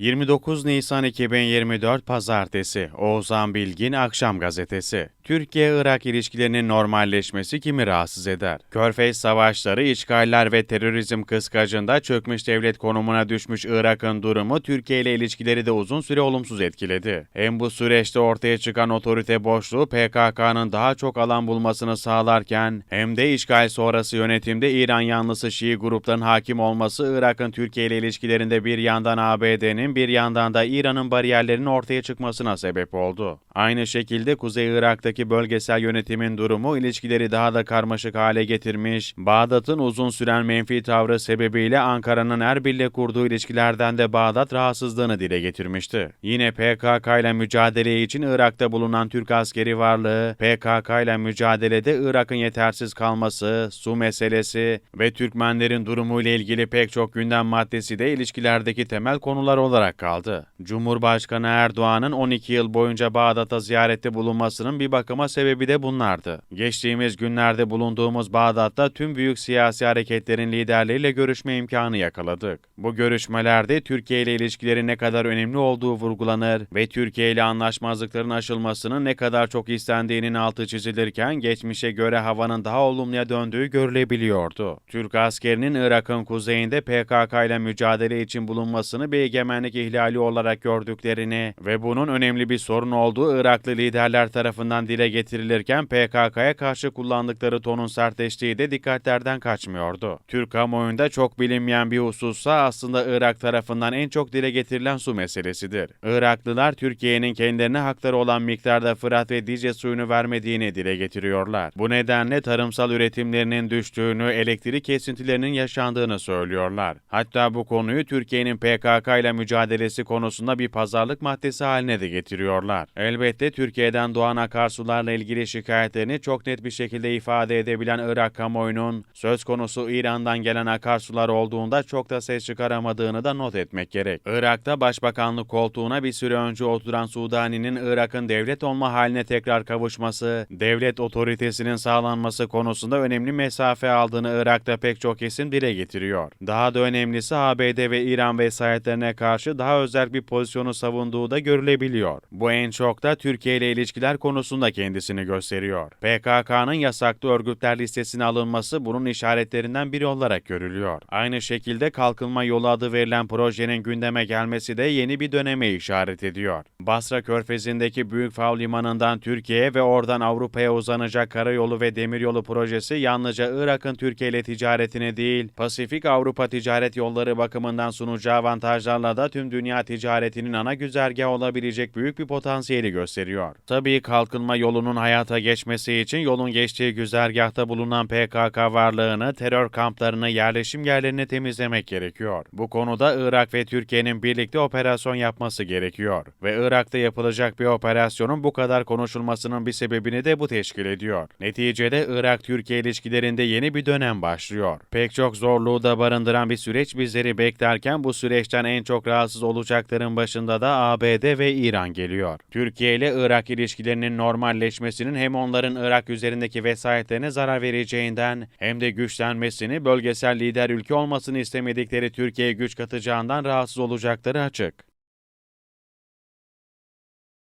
29 Nisan 2024 Pazartesi Oğuzhan Bilgin Akşam Gazetesi Türkiye-Irak ilişkilerinin normalleşmesi kimi rahatsız eder? Körfez savaşları, işgaller ve terörizm kıskacında çökmüş devlet konumuna düşmüş Irak'ın durumu Türkiye ile ilişkileri de uzun süre olumsuz etkiledi. Hem bu süreçte ortaya çıkan otorite boşluğu PKK'nın daha çok alan bulmasını sağlarken hem de işgal sonrası yönetimde İran yanlısı Şii grupların hakim olması Irak'ın Türkiye ile ilişkilerinde bir yandan ABD'nin bir yandan da İran'ın bariyerlerinin ortaya çıkmasına sebep oldu. Aynı şekilde Kuzey Irak'taki bölgesel yönetimin durumu ilişkileri daha da karmaşık hale getirmiş, Bağdat'ın uzun süren menfi tavrı sebebiyle Ankara'nın Erbil'le kurduğu ilişkilerden de Bağdat rahatsızlığını dile getirmişti. Yine PKK ile mücadele için Irak'ta bulunan Türk askeri varlığı, PKK ile mücadelede Irak'ın yetersiz kalması, su meselesi ve Türkmenlerin durumu ile ilgili pek çok gündem maddesi de ilişkilerdeki temel konular olarak kaldı. Cumhurbaşkanı Erdoğan'ın 12 yıl boyunca Bağdat'a ziyarette bulunmasının bir bakıma sebebi de bunlardı. Geçtiğimiz günlerde bulunduğumuz Bağdat'ta tüm büyük siyasi hareketlerin liderleriyle görüşme imkanı yakaladık. Bu görüşmelerde Türkiye ile ilişkilerin ne kadar önemli olduğu vurgulanır ve Türkiye ile anlaşmazlıkların aşılmasının ne kadar çok istendiğinin altı çizilirken geçmişe göre havanın daha olumluya döndüğü görülebiliyordu. Türk askerinin Irak'ın kuzeyinde PKK ile mücadele için bulunmasını bir egemenlik ihlali olarak gördüklerini ve bunun önemli bir sorun olduğu Iraklı liderler tarafından dile getirilirken PKK'ya karşı kullandıkları tonun sertleştiği de dikkatlerden kaçmıyordu. Türk kamuoyunda çok bilinmeyen bir husussa aslında Irak tarafından en çok dile getirilen su meselesidir. Iraklılar Türkiye'nin kendilerine hakları olan miktarda Fırat ve Dicle suyunu vermediğini dile getiriyorlar. Bu nedenle tarımsal üretimlerinin düştüğünü, elektrik kesintilerinin yaşandığını söylüyorlar. Hatta bu konuyu Türkiye'nin PKK ile mücadelesi konusunda bir pazarlık maddesi haline de getiriyorlar. Elbette Türkiye'den doğan akarsularla ilgili şikayetlerini çok net bir şekilde ifade edebilen Irak kamuoyunun söz konusu İran'dan gelen akarsular olduğunda çok da ses çıkaramadığını da not etmek gerek. Irak'ta başbakanlık koltuğuna bir süre önce oturan Sudani'nin Irak'ın devlet olma haline tekrar kavuşması, devlet otoritesinin sağlanması konusunda önemli mesafe aldığını Irak'ta pek çok kesim dile getiriyor. Daha da önemlisi ABD ve İran vesayetlerine karşı daha özel bir pozisyonu savunduğu da görülebiliyor. Bu en çok da Türkiye ile ilişkiler konusunda kendisini gösteriyor. PKK'nın yasaklı örgütler listesine alınması bunun işaretlerinden biri olarak görülüyor. Aynı şekilde Kalkınma Yolu adı verilen projenin gündeme gelmesi de yeni bir döneme işaret ediyor. Basra Körfezi'ndeki Büyük Fav Limanı'ndan Türkiye'ye ve oradan Avrupa'ya uzanacak karayolu ve demiryolu projesi yalnızca Irak'ın Türkiye ile ticaretini değil, Pasifik Avrupa ticaret yolları bakımından sunacağı avantajlarla da tüm dünya ticaretinin ana güzergahı olabilecek büyük bir potansiyeli gösteriyor. Tabii kalkınma yolunun hayata geçmesi için yolun geçtiği güzergahta bulunan PKK varlığını, terör kamplarını, yerleşim yerlerini temizlemek gerekiyor. Bu konuda Irak ve Türkiye'nin birlikte operasyon yapması gerekiyor. Ve Irak'ta yapılacak bir operasyonun bu kadar konuşulmasının bir sebebini de bu teşkil ediyor. Neticede Irak-Türkiye ilişkilerinde yeni bir dönem başlıyor. Pek çok zorluğu da barındıran bir süreç bizleri beklerken bu süreçten en çok rahatsız olacakların başında da ABD ve İran geliyor. Türkiye ile Irak ilişkilerinin normalleşmesinin hem onların Irak üzerindeki vesayetlerine zarar vereceğinden hem de güçlenmesini, bölgesel lider ülke olmasını istemedikleri Türkiye'ye güç katacağından rahatsız olacakları açık.